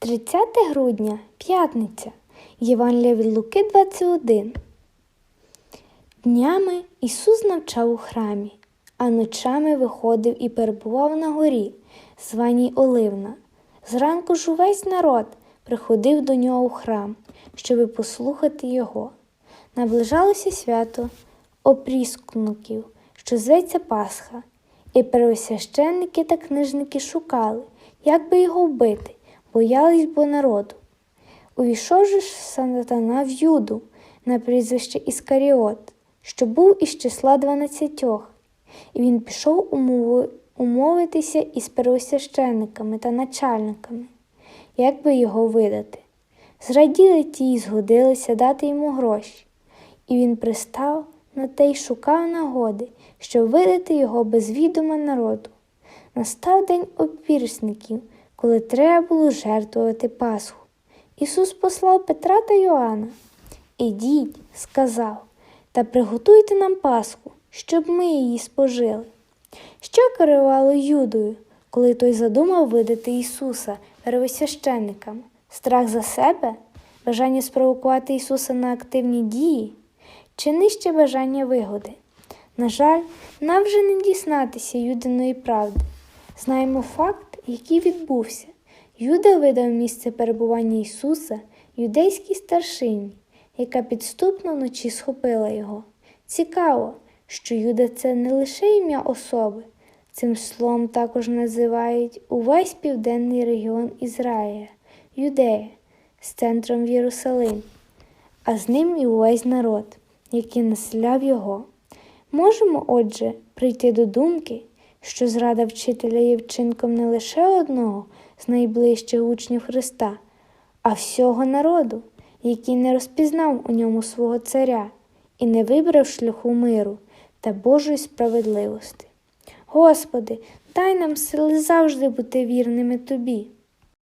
30 грудня, п'ятниця, Євангелія від Луки 21. Днями Ісус навчав у храмі, а ночами виходив і перебував на горі, званій Оливна. Зранку ж увесь народ приходив до нього у храм, щоби послухати його. Наближалося свято опріскунків, що зветься Пасха, і первосвященники та книжники шукали, як би його вбити, боялись бо народу. Увійшов же сатана в Юду на прізвище Іскаріот, що був із числа дванадцятьох, і він пішов умови- умовитися із первосвященниками та начальниками, як би його видати. Зраділи ті і згодилися дати йому гроші, і він пристав на те й шукав нагоди, щоб видати його без відома народу. Настав день опірсників, коли треба було жертвувати Пасху. Ісус послав Петра та Йоанна. Ідіть, сказав, та приготуйте нам Пасху, щоб ми її спожили. Що керувало Юдою, коли той задумав видати Ісуса первосвященникам? Страх за себе, бажання спровокувати Ісуса на активні дії, чи нижче бажання вигоди? На жаль, нам вже не дізнатися Юдиної правди. Знаємо факт, який відбувся. Юда видав місце перебування Ісуса юдейській старшині, яка підступно вночі схопила його. Цікаво, що Юда це не лише ім'я особи, цим словом також називають увесь південний регіон Ізраїля, Юдея, з центром в Єрусалим, а з ним і увесь народ, який населяв його. Можемо, отже, прийти до думки, що зрада вчителя є вчинком не лише одного з найближчих учнів Христа, а всього народу, який не розпізнав у ньому свого царя і не вибрав шляху миру та Божої справедливості. Господи, дай нам сили завжди бути вірними Тобі.